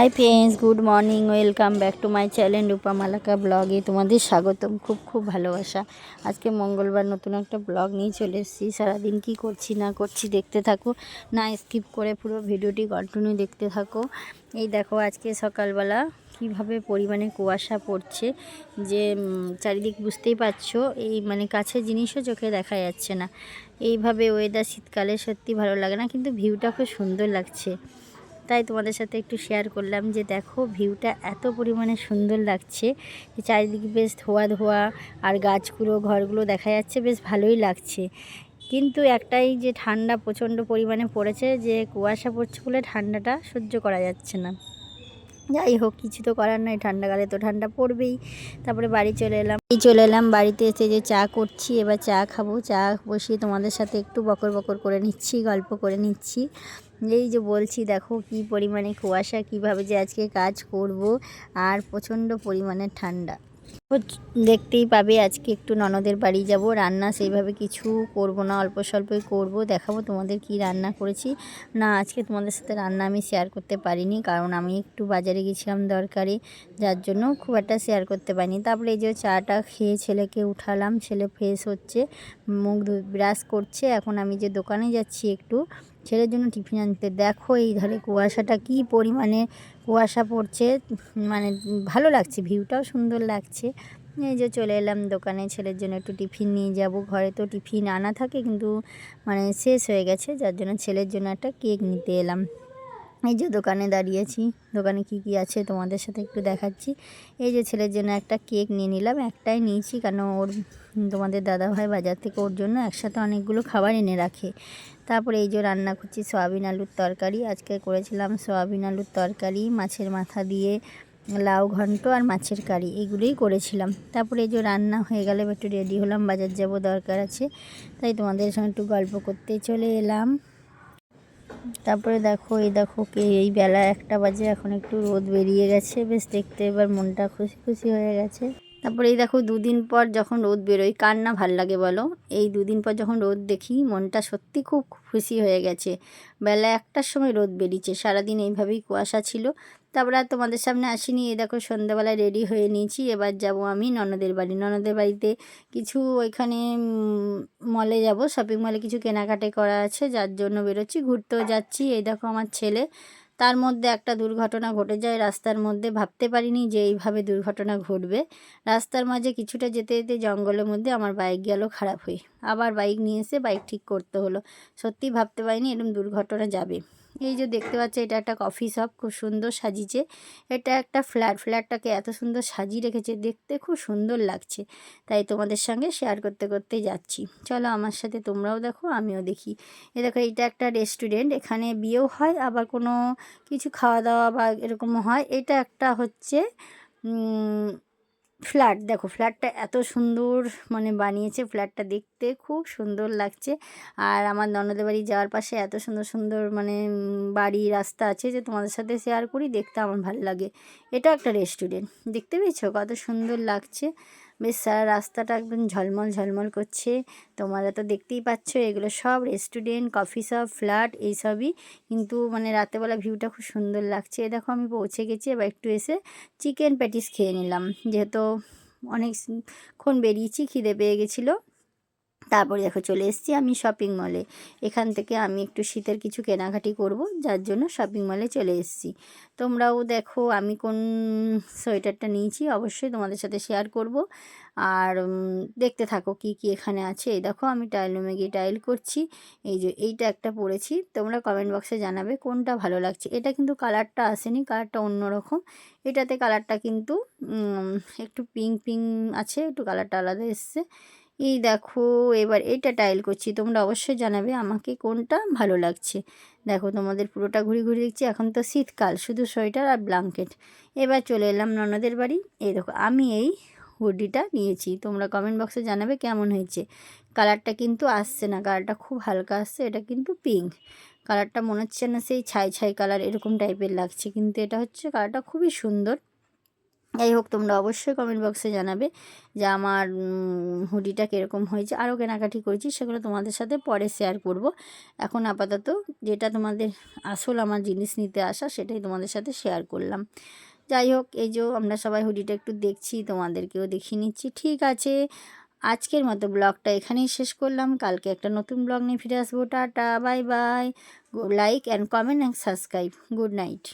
Hi friends, good morning, welcome back to my channel Rupa Malaka ব্লগে। তোমাদের স্বাগতম, খুব খুব ভালোবাসা। আজকে মঙ্গলবার নতুন একটা ব্লগ নিয়ে চলে এসেছি। সারাদিন কি করছি, না করছি দেখতে থাকো। না স্কিপ করে পুরো ভিডিওটি কন্টিনিউ দেখতে থাকো। এই দেখো, আজকে সকালবেলা কীভাবে পরিমাণে কুয়াশা পড়ছে যে চারিদিক বুঝতেই পারছ, এই মানে কাছের জিনিসও চোখে দেখা যাচ্ছে না। এইভাবে ওয়েদার শীতকালে সত্যি ভালো লাগে না, কিন্তু ভিউটা খুব সুন্দর লাগছে। তাই তোমাদের সাথে একটু শেয়ার করলাম যে দেখো ভিউটা এত পরিমাণে সুন্দর লাগছে। যে চারিদিকে বেশ ধোয়া ধোয়া আর গাছগুলো, ঘরগুলো দেখা যাচ্ছে বেশ ভালোই লাগছে। কিন্তু একটাই যে ঠান্ডা প্রচণ্ড পরিমাণে পড়েছে যে কুয়াশা পড়ছে বলে ঠান্ডাটা সহ্য করা যাচ্ছে না। যাই হোক, কিছু তো করার নাই, ঠান্ডাকালে তো ঠান্ডা পড়বেই। তারপরে বাড়ি চলে এলাম। এই চলে এলাম, বাড়িতে এসে যে চা করছি, এবার চা খাব। চা বসিয়ে তোমাদের সাথে একটু বকর বকর করে নিচ্ছি, গল্প করে নিচ্ছি। এই যে বলছি, দেখো কি পরিমাণে কুয়াশা, কীভাবে যে আজকে কাজ করব আর প্রচণ্ড পরিমাণে ঠান্ডা। দেখতেই পাবে, আজকে একটু ননদের বাড়ি যাব, রান্না সেইভাবে কিছু করব না, অল্প স্বল্পই করব। দেখাবো তোমাদের কি রান্না করেছি। না, আজকে তোমাদের সাথে রান্না আমি শেয়ার করতে পারিনি, কারণ আমি একটু বাজারে গেছিলাম দরকারে, যার জন্য খুব একটা শেয়ার করতে পারিনি। তারপরে এই যে চাটা খেয়ে ছেলেকে উঠালাম, ছেলে ফ্রেশ হচ্ছে, মুখ ব্রাশ করছে। এখন আমি যে দোকানে যাচ্ছি একটু ছেলের জন্য টিফিন আনতে। দেখো এই ধারে কুয়াশাটা কি পরিমাণে কুয়াশা পড়ছে। মানে ভালো লাগছে, ভিউটাও সুন্দর লাগছে। এই যে চলে এলাম দোকানে, ছেলের জন্য একটু টিফিন নিয়ে যাব। ঘরে তো টিফিন আনা থাকে কিন্তু মানে শেষ হয়ে গেছে। যার জন্য ছেলের জন্য একটা কেক নিতে এলাম। এই যে দোকানে দাঁড়িয়েছি। দোকানে কি কি আছে তোমাদের সাথে একটু দেখাচ্ছি। এই যে ছেলের জন্য একটা কেক নিয়ে নিলাম, একটাই নিয়েছি কারণ ওর তোমাদের দাদাভাই বাজার থেকে ওর জন্য একসাথে অনেকগুলো খাবার এনে রাখে। তারপরে এই যে রান্না করছি সয়াবিন আলুর তরকারি। আজকে করেছিলাম সয়াবিন আলুর তরকারি, মাছের মাথা দিয়ে লাউ ঘন্ট আর মাছের কারি, এগুলোই করেছিলাম। তারপরে এই যে রান্না হয়ে গেলে একটু রেডি হলাম, বাজার যাব দরকার আছে। তাই তোমাদের সঙ্গে একটু গল্প করতে চলে এলাম। তারপরে দেখো, এই দেখো কে, এই বেলা একটা বাজে, এখন একটু রোদ বেরিয়ে গেছে। বেশ দেখতে এবার মনটা খুশি খুশি হয়ে গেছে। তারপরে এই দেখো দুদিন পর যখন রোদ বেরোয়, কার না ভালো লাগে বলো? এই দুদিন পর যখন রোদ দেখি, মনটা সত্যি খুব খুশি হয়ে গেছে। বেলা একটার সময় রোদ বেরিয়েছে, সারাদিন এইভাবেই কুয়াশা ছিল। তারপরে আর তোমাদের সামনে আসিনি, এই দেখো সন্ধ্যাবেলায় রেডি হয়ে নিয়েছি, এবার যাব আমি ননদের বাড়ি। ননদের বাড়িতে কিছু ওইখানে মলে যাব শপিং মলে কিছু কেনাকাটি করা আছে, যার জন্য বেরোচ্ছি, ঘুরতেও যাচ্ছি। এই দেখো আমার ছেলে তার মধ্যে একটা দুর্ঘটনা ঘটে যায়, রাস্তার মধ্যে। ভাবতে পারিনি যে এইভাবে দুর্ঘটনা ঘটবে। রাস্তার মাঝে কিছুটা যেতে যেতে জঙ্গলের মধ্যে আমার বাইক গেল খারাপ হয়ে। আবার বাইক নিয়ে এসে বাইক ঠিক করতে হলো। সত্যি ভাবতে পারিনি এরকম দুর্ঘটনা যাবে। এই যে দেখতে পাচ্ছ, এটা একটা কফি শপ খুব সুন্দর সাজিয়েছে। এটা একটা ফ্ল্যাট ফ্ল্যাটটাকে এত সুন্দর সাজিয়ে রেখেছে, দেখতে খুব সুন্দর লাগছে। তাই তোমাদের সঙ্গে শেয়ার করতে করতে যাচ্ছি। চলো আমার সাথে তোমরাও দেখো, আমিও দেখি। এ দেখো, এটা একটা রেস্টুরেন্ট এখানে বিয়েও হয়, আবার কোনো কিছু খাওয়া দাওয়া বা এরকম হয়। এটা একটা হচ্ছে ফ্ল্যাট, দেখো ফ্ল্যাটটা এত সুন্দর মানে বানিয়েছে, ফ্ল্যাটটা দেখতে খুব সুন্দর লাগছে। আর আমার ননদের বাড়ি যাওয়ার পাশে এত সুন্দর সুন্দর মানে বাড়ি রাস্তা আছে যে তোমাদের সাথে শেয়ার করি, দেখতে আমার ভালো লাগে। এটা একটা রেস্টুরেন্ট দেখতে পেয়েছ? কত সুন্দর লাগছে। বেশ সারা রাস্তাটা একদম ঝলমল ঝলমল করছে। তোমরা তো দেখতেই পাচ্ছ, এগুলো সব রেস্টুরেন্ট কফি শপ ফ্ল্যাট এইসবই। কিন্তু মানে রাতেবেলা ভিউটা খুব সুন্দর লাগছে। দেখো আমি পৌঁছে গেছি, এবার একটু এসে চিকেন প্যাটিস খেয়ে নিলাম। যেহেতু অনেকক্ষণ বেরিয়েছি, খিদে পেয়ে গেছিল। তারপরে দেখো চলে এসেছি আমি শপিং মলে এখান থেকে আমি একটু শীতের কিছু কেনাকাটি করব, যার জন্য শপিং মলে চলে এসেছি। তোমরাও দেখো আমি কোন সোয়েটারটা নিয়েছি অবশ্যই তোমাদের সাথে শেয়ার করব। আর দেখতে থাকো কি কি এখানে আছে। এই দেখো আমি টাইল রুমে গিয়ে টাইল করছি। এই যে এইটা একটা পরেছি। তোমরা কমেন্ট বক্সে জানাবে কোনটা ভালো লাগছে। এটা কিন্তু কালারটা আসেনি কালারটা অন্যরকম। এটাতে কালারটা কিন্তু একটু পিঙ্ক পিঙ্ক আছে, একটু কালারটা আলাদা এসছে। এই দেখো, এবার এটা টাইল করছি। তোমরা অবশ্যই জানাবে আমাকে কোনটা ভালো লাগছে। দেখো, তোমাদের পুরোটা ঘুরে ঘুরে দেখছি। এখন তো শীতকাল, শুধু সোয়েটার আর ব্ল্যাঙ্কেট এবার চলে এলাম ননদের বাড়ি। এই দেখো, আমি এই হুডিটা নিয়েছি। তোমরা কমেন্ট বক্সে জানাবে কেমন হয়েছে। কালারটা কিন্তু আসছে না। কালারটা খুব হালকা আসছে। এটা কিন্তু পিঙ্ক কালারটা মনে হচ্ছে না সেই ছাই ছাই কালার এরকম টাইপের লাগছে। কিন্তু এটা হচ্ছে কালারটা খুবই সুন্দর। যাই হোক, তোমরা অবশ্যই কমেন্ট বক্সে জানাবে যে আমার হুডিটা কীরকম হয়েছে। আরও কেনাকাটি করেছি, সেগুলো তোমাদের সাথে পরে শেয়ার করব। এখন আপাতত যেটা তোমাদের আসল আমার জিনিস নিতে আসা, সেটাই তোমাদের সাথে শেয়ার করলাম। যাই হোক, এই যে আমরা সবাই হুডিটা একটু দেখছি, তোমাদেরকেও দেখিয়ে নিচ্ছি। ঠিক আছে, আজকের মতো ব্লগটা এখানেই শেষ করলাম। কালকে একটা নতুন ব্লগ নিয়ে ফিরে আসব। Tata bye bye like and comment and subscribe good night